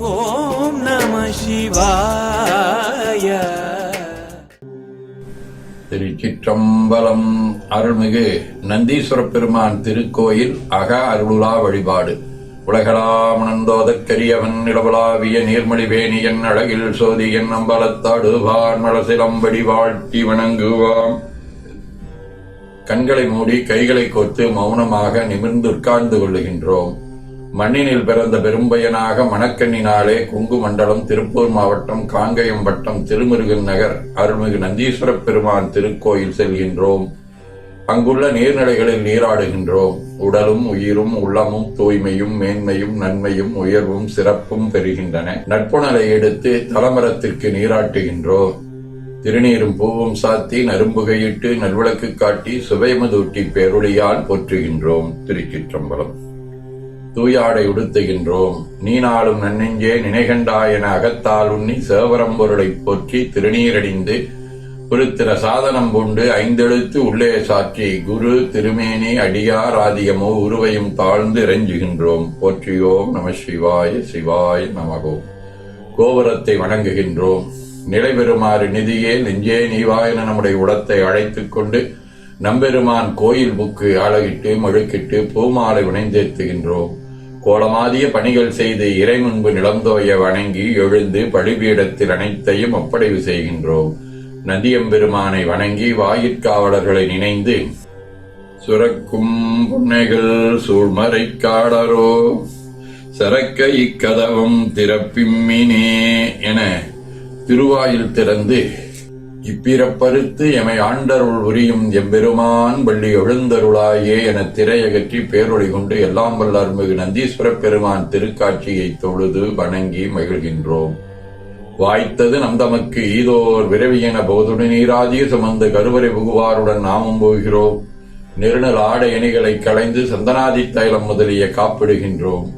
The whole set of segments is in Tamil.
ஓம் நம சிவாய. திருச்சிற்றம்பலம் அருள்மிகு நந்தீஸ்வர பெருமான் திருக்கோயில் அக அருளுலா வழிபாடு. உலகளாமணந்தோதற்கரியவன் நிலவலாவிய நீர்மொழிவேணியன் அழகில் சோதியன் அம்பலத்தாடுவான் மலசிலம்படி வாழ்த்தி வணங்குவாம். கண்களை மூடி கைகளை கோத்து மௌனமாக நிமிர்ந்து உட்கார்ந்து கொள்ளுகின்றோம். மண்ணினில் பிறந்த பெரும்பயனாக மணக்கண்ணினாலே குங்கு மண்டலம் திருப்பூர் மாவட்டம் காங்கயம் வட்டம் திருமுருகன் நகர் அருள்மிகு நந்தீஸ்வர பெருமான் திருக்கோயில் செல்கின்றோம். அங்குள்ள நீர்நிலைகளில் நீராடுகின்றோம். உடலும் உயிரும் உள்ளமும் தூய்மையும் மேன்மையும் நன்மையும் உயர்வும் சிறப்பும் பெறுகின்றன. நட்புணரை எடுத்து தலமரத்திற்கு நீராட்டுகின்றோம். திருநீரும் பூவும் சாத்தி நரும்புகையிட்டு நல்விளக்கு காட்டி சுவைமதூட்டி பேருளியால் போற்றுகின்றோம். திருச்சிற்றம்பலம். தூயாடை உடுத்துகின்றோம். நீ நாளும் நன்னெஞ்சே நினைகண்டா என அகத்தால் உண்ணி சேவரம் போற்றி திருநீரடிந்து புருத்திர சாதனம் பூண்டு ஐந்தெழுத்து உள்ளே சாற்றி குரு திருமேனி அடியார் ஆதியமோ உருவையும் தாழ்ந்து இறைஞ்சுகின்றோம். போற்றியோம் நம சிவாய சிவாய நமகோ. கோபுரத்தை வணங்குகின்றோம். நிலை பெறுமாறு நிதியே நெஞ்சே நீவாயன நம்முடைய உடத்தை அழைத்துக் கொண்டு நம்பெருமான் கோயில் புக்கு அழகிட்டு மழுக்கிட்டு பூமாலை உணைந்தேத்துகின்றோம் கோலமாதிய பணிகள் செய்து இறை முன்பு நிலந்தோய வணங்கி எழுந்து பழிபீடத்தில் அனைத்தையும் ஒப்படைவு செய்கின்றோம். நதியம்பெருமானை வணங்கி வாயிற்காவலர்களை நினைந்து சுரக்கும் புன்னைகள் சூழ்மறை காடரோ சரக்க இக்கதவம் திறப்பிம்மினே என திருவாயில் திறந்து இப்பிறப்பறுத்து எமை ஆண்டருள் உரியும் எம்பெருமான் வள்ளி எழுந்தருளாயே என திரையகற்றி பேரொழி கொண்டு எல்லாம் வல்ல அருமிகு நந்தீஸ்வர பெருமான் திருக்காட்சியை தொழுது வணங்கி மகிழ்கின்றோம். வாய்த்தது நம் தமக்கு ஈதோர் விரவியன போதுடு நீராதிய சுமந்து கருவறை புகுவாருடன் நாமும் போகிறோம். நெருநல் ஆடை அணிகளை களைந்து சந்தனாதி தைலம் முதலிய காப்பிடுகின்றோம்.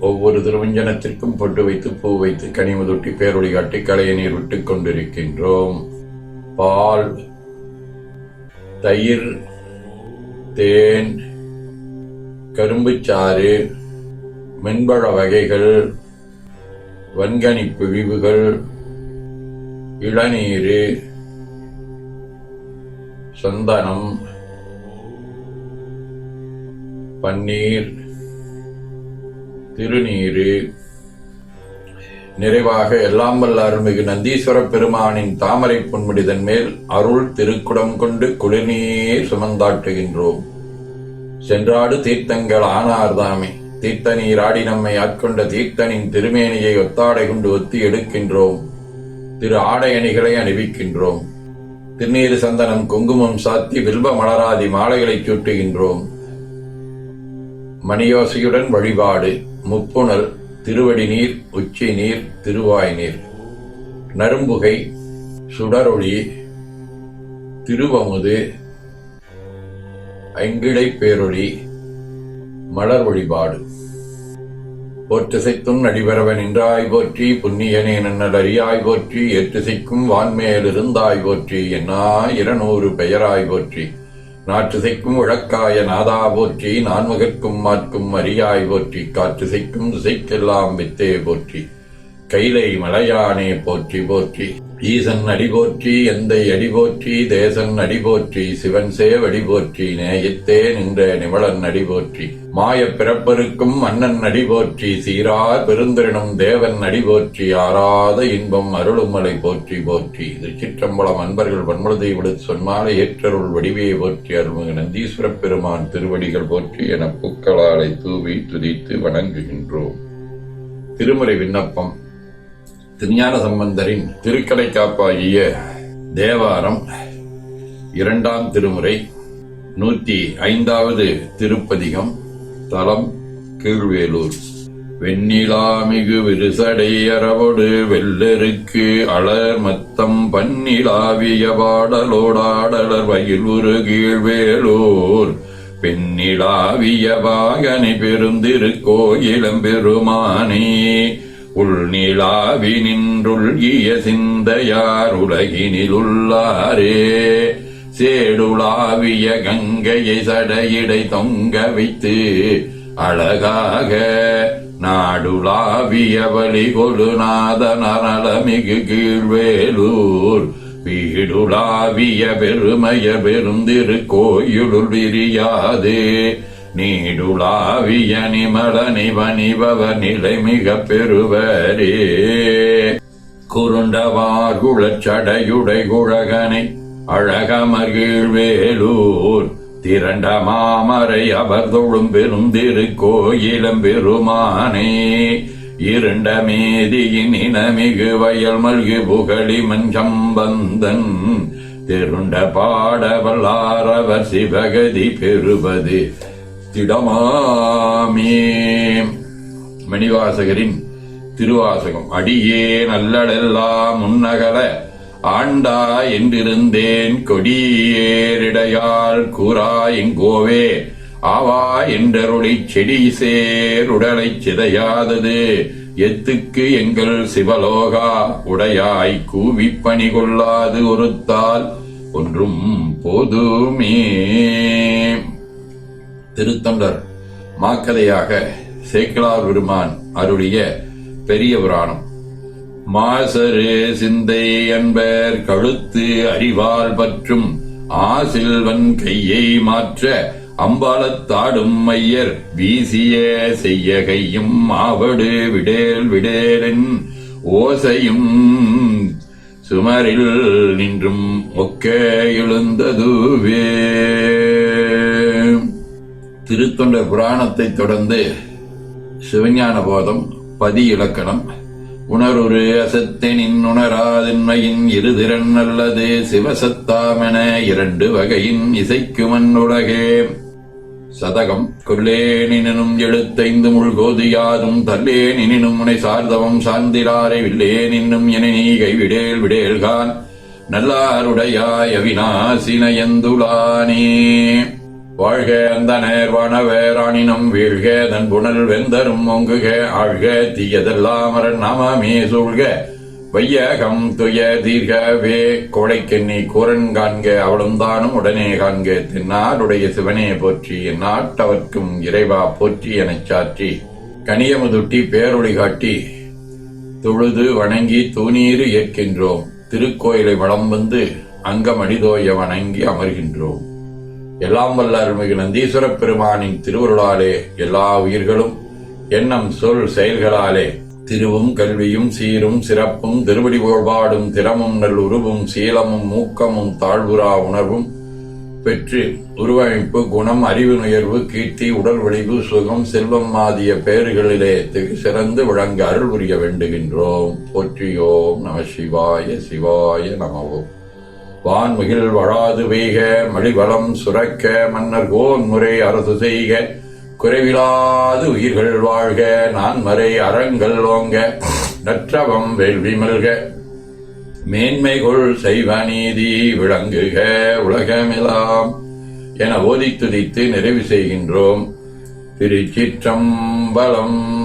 ஒவ்வொரு திருவஞ்சனத்திற்கும் பொட்டு வைத்து பூ வைத்து கனிமதொட்டி பேரொழி காட்டி களைய நீர் விட்டுக் கொண்டிருக்கின்றோம். பால் தயிர் தேன் கரும்புச்சாறு மென்பழ வகைகள் வன்கனி பிழிவுகள் இளநீர் சந்தனம் பன்னீர் திருநீரு. நிறைவாக எல்லாம் வல்ல அருள்மிகு நந்தீஸ்வர பெருமானின் தாமரை பொன்முடிதன் மேல் அருள் திருக்குடம் கொண்டு குளிர்நீர் சுமந்தாட்டுகின்றோம் சென்றாடு தீர்த்தங்கள் ஆனார்தாமே. தீர்த்த நீராடி நம்மை ஆட்கொண்ட தீர்த்தனின் திருமேனியை ஒத்தாடை கொண்டு ஒத்தி எடுக்கின்றோம். திரு ஆடை அணிகளை அணிவிக்கின்றோம். திருநீர் சந்தனம் குங்குமம் சாத்தி வில்வ மலராதி மாலைகளைச் சூட்டுகின்றோம். மணியோசையுடன் வழிபாடு. முப்புணல் திருவடி நீர் உச்சி நீர் திருவாய் நீர் நரும்புகை சுடரொளி திருவமுது ஐங்கிழை பேரொளி மலர் வழிபாடு போற்றிசைத்தும் நடிபரவன் நின்றாய் போற்றி புண்ணியனே நன்னல் போற்றி ஏற்றிசைக்கும் வான்மேலிருந்தாய் போற்றி என்னா இருநூறு பெயராய் போற்றி. நாற்றுசைக்கும் உழக்காய நாதா போற்றி நான்மகற்கும் மாற்கும் அரியாய் போற்றி காற்றுசைக்கும் திசைக்கெல்லாம் வித்தே போற்றி கைலை மலையானே போற்றி போற்றி. ஈசன் அடிபோற்றி எந்தை அடிபோற்றி தேசன் அடிபோற்றி சிவன் சேவ் அடிபோற்றி நேயத்தே நின்ற நிமலன் அடிபோற்றி. மாய மாயப் பிறப்பருக்கும் மன்னன் அடிபோற்றி சீரார் பெருந்திரனும் தேவன் அடிபோற்றி ஆறாத இன்பம் அருளுமலை போற்றி போற்றி. திருச்சிற்றம்பலம் அன்பர்கள் வன்முழுதை விடு சொன்மாலை ஏற்றருள் வடிவையை போற்றி அருள்மிகு நந்தீஸ்வர பெருமான் திருவடிகள் போற்றி என பூக்களாலை தூவி துதித்து வணங்குகின்றோம். திருமறை விண்ணப்பம். திருஞான சம்பந்தரின் திருக்கடை காப்பாகிய தேவாரம் இரண்டாம் திருமுறை நூற்றி ஐந்தாவது திருப்பதிகம் தலம் கீழ்வேலூர். வெண்ணிலாமிகு விரிசடை அரவொடு வெள்ளெருக்கு அலர் மத்தம் பன்னிலாவிய பாடலோடாடலர் வயில் கீழ்வேலூர். பெண்ணிலாவிய வாகனி பெருந்திருக்கோயிலம் பெருமானே உள்நிலாவி நின்றுள்கிய சிந்தையார் உலகினிலுள்ளாரே சேடுலாவிய கங்கையை சடையிடை தொங்க வைத்து அழகாக நாடுலாவிய வழி கொழுநாத நரளமிகு கீழ்வேலூர். வீடுலாவிய பெருமைய பெருந்திரு கோயிலுள் விரியாது. நீடுலாவிய நிமல நிவனிபவ நிலை மிக பெறுவரே. குருண்டவார் குளச்சடையுடை குழகனை அழகமகிழ்வேலூர் திரண்ட மாமரை அவர் தொழும் பெரும் திருக்கோயிலம் பெருமானே. இருண்ட மேதியின் இனமிகு வயல் மல்கு புகழி மஞ்சம்பந்தன் திருண்ட பாடவல்லாரவர் சிவகதி பெறுவது. திடமாமே. மணிவாசகரின் திருவாசகம் அடியே நல்லடெல்லாம் முன்னகல ஆண்டா என்றிருந்தேன் கொடியேரிடையால் கூறா எங்கோவே ஆவா என்றருளி செடி சேர் உடலைச் சிதையாதது எத்துக்கு எங்கள் சிவலோகா உடையாய் கூவி பணி கொள்ளாது ஒருத்தால் ஒன்றும் போதுமே. திருத்தொண்டர் மாக்கதையாக சேக்கிலார் பெருமான் அருளிய பெரிய புராணம் மாசரு சிந்தை என்பர் கழுத்து அறிவால் பற்றும் ஆசில்வன் கையை மாற்ற அம்பாலத்தாடும் மையர் வீசிய செய்ய கையும் மாவடு விடேல் விடேலென் ஓசையும் சுமரில் நின்றும் ஒக்க எழுந்ததுவே. திருத்தொண்ட புராணத்தைத் தொடர்ந்து சிவஞான போதம் பதி இலக்கணம் உணருரு அசத்தெனின் உணராதின்மையின் இருதிறன் அல்லது சிவசத்தாமென இரண்டு வகையின் இசைக்குமன் உலகே. சதகம் கொல்லேனினும் எழுத்தைந்து முள்கோதியாதும் தல்லேனினும் முனை சார்தவம் சார்ந்திலாரை வில்லேனின்னும் என நீ கைவிடேல் விடேல்கான். நல்லாருடையாய் அவிநாசினயந்துளானே வாழ்க அந்த நேர்வானவேராணினம் வீழ்க தன் புனல் வெந்தரும் ஒங்குக ஆழ்க தீயதெல்லாம் அரண் நாமமே சூழ்க. வையகம் துய தீர்கவே கோடைக்கெண்ணி கூரன் காண்க அவளும் தானும் உடனே காண்க. தென்னாடுடைய சிவனே போற்றி எந்நாட்டவர்க்கும் இறைவா போற்றி எனச் சாற்றி. கனியமுதுட்டி பேரொளி காட்டி தொழுது வணங்கி தூணீறு ஏற்கின்றோம். திருக்கோயிலை வளம் வந்து அங்கமடிதோய வணங்கி அமர்கின்றோம். எல்லாம் வல்ல அருள்மிகு நந்தீஸ்வரப் பெருமானின் திருவருளாலே எல்லா உயிர்களும் எண்ணம் சொல் செயல்களாலே. திருவும் கல்வியும் சீரும் சிறப்பும் திருவடி புகழ்பாடும் திறமும் நல் உருவும் சீலமும் மூக்கமும் தாழ்வுரா உணர்வும் பெற்று உருவமைப்பு குணம் அறிவு நுயர்வு கீர்த்தி உடல் விளைவு சுகம் செல்வம் ஆகிய பெயர்களிலே சிறந்து விளங்க அருள் புரிய வேண்டுகின்றோம். போற்றியோம் நம சிவாய சிவாய நமவோம் வான்மிகில் வழாது வேக மழிவளம் சுரக்க மன்னர் கோன் முறை அரசு செய்க. குறைவிலாது உயிர்கள் வாழ்க நான்மறை அறங்கள் ஓங்க. நற்றவம் வேள்வி மல்க. மேன்மைகொள் செய்வ நீதி விளங்குக உலகமெலாம் என ஓதி துதித்து நிறைவு செய்கின்றோம். திருச்சிற்றம்பலம்